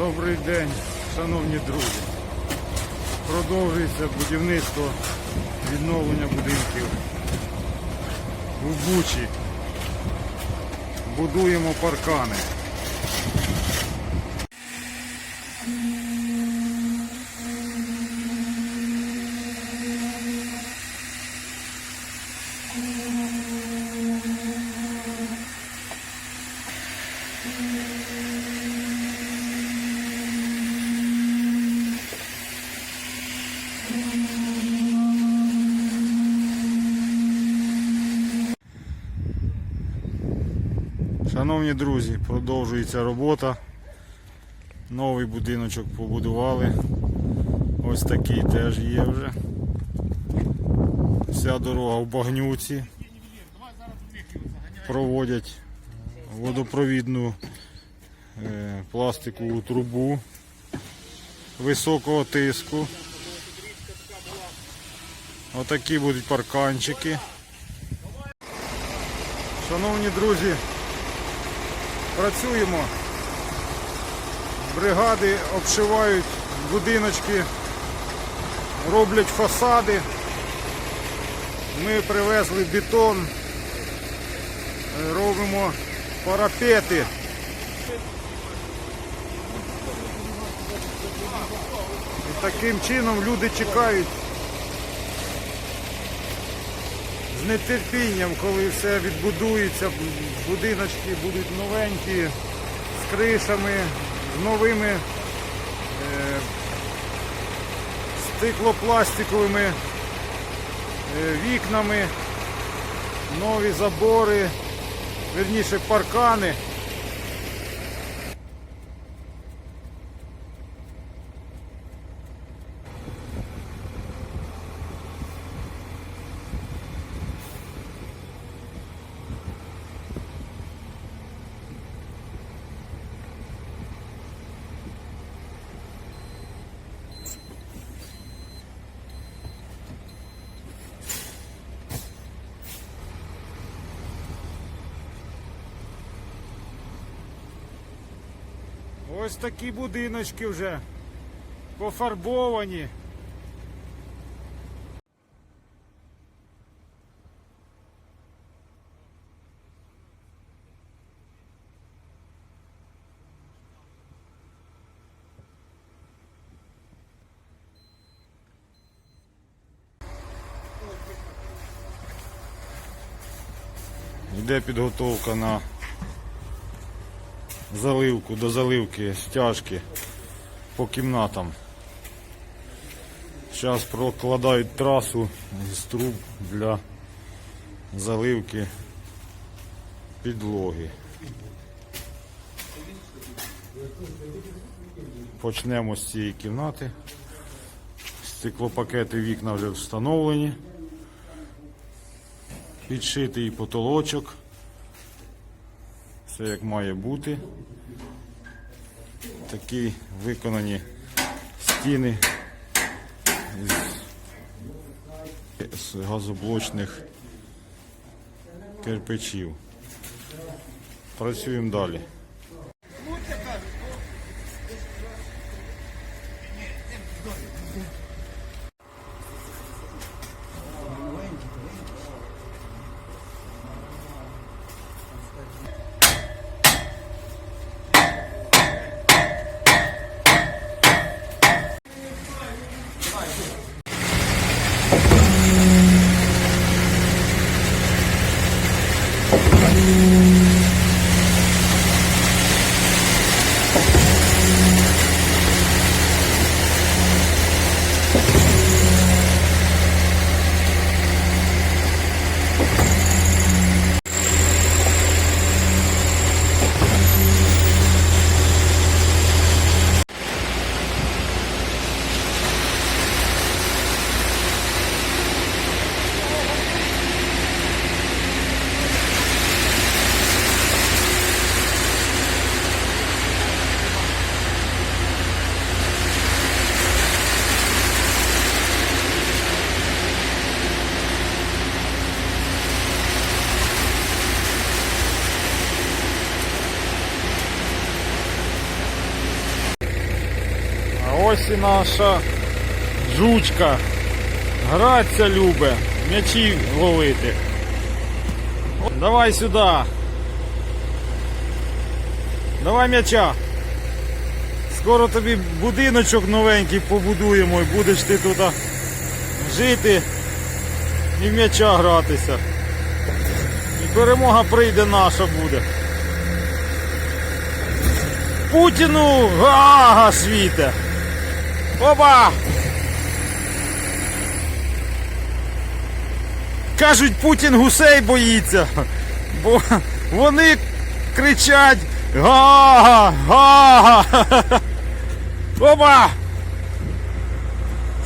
Добрий день, шановні друзі. Продовжується будівництво відновлення будинків у Бучі. Будуємо паркани. Шановні друзі, продовжується робота. Новий будиночок побудували. Ось такий теж є вже. Вся дорога в багнюці. Проводять водопровідну е, пластикову трубу високого тиску. Отакі будуть парканчики. Шановні друзі, працюємо. Бригади обшивають будиночки, роблять фасади. Ми привезли бетон, робимо парапети. І таким чином люди чекають з нетерпінням, коли все відбудується, будиночки будуть новенькі, з кришами, з новими е, стеклопластиковими е, вікнами, нові забори, верніше паркани. Ось такі будиночки вже пофарбовані. Йде підготовка на заливку до заливки стяжки по кімнатам. Зараз прокладають трасу з труб для заливки підлоги. Почнемо з цієї кімнати. Стеклопакети вікна вже встановлені. Підшитий потолочок. Все як має бути. Такі виконані стіни з газоблочних кирпичів. Працюємо далі. Будьте ось і наша жучка. Граться любе, м'ячі ловити. Давай сюди. Давай м'яча. Скоро тобі будиночок новенький побудуємо і будеш ти тут жити і в м'яча гратися. І перемога прийде наша буде. Путіну гага світе. Опа! Кажуть, Путін гусей боїться, бо вони кричать Гага! Гага! Опа!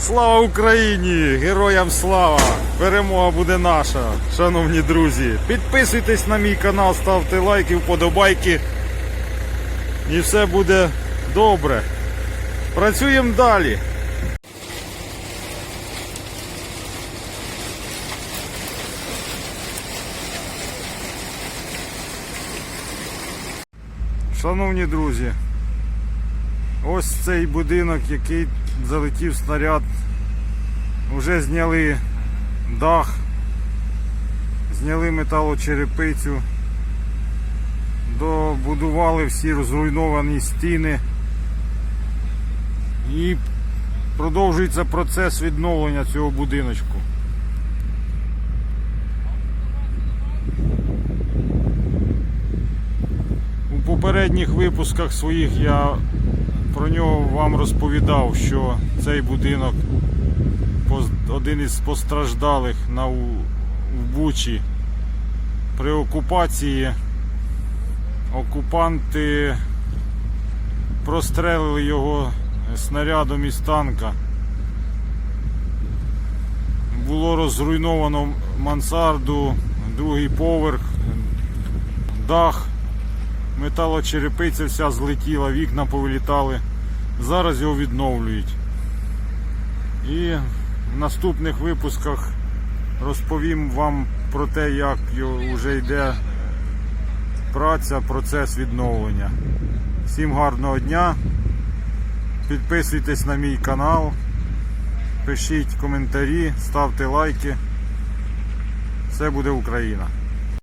Слава Україні! Героям слава! Перемога буде наша, шановні друзі. Підписуйтесь на мій канал, ставте лайки, вподобайки. І все буде добре. Працюємо далі. Шановні друзі, ось цей будинок, який залетів снаряд. Вже зняли дах, зняли металочерепицю, добудували всі розруйновані стіни і продовжується процес відновлення цього будиночку. У попередніх випусках своїх я про нього вам розповідав, що цей будинок один із постраждалих на в Бучі при окупації. Окупанти прострелили його снарядом із танка. Було розруйновано мансарду, другий поверх, дах металочерепиця вся злетіла, вікна повилітали. Зараз його відновлюють. І в наступних випусках розповім вам про те, як вже йде праця, процес відновлення. Всім гарного дня. Підписуйтесь на мій канал, пишіть коментарі, ставте лайки. Все буде Україна.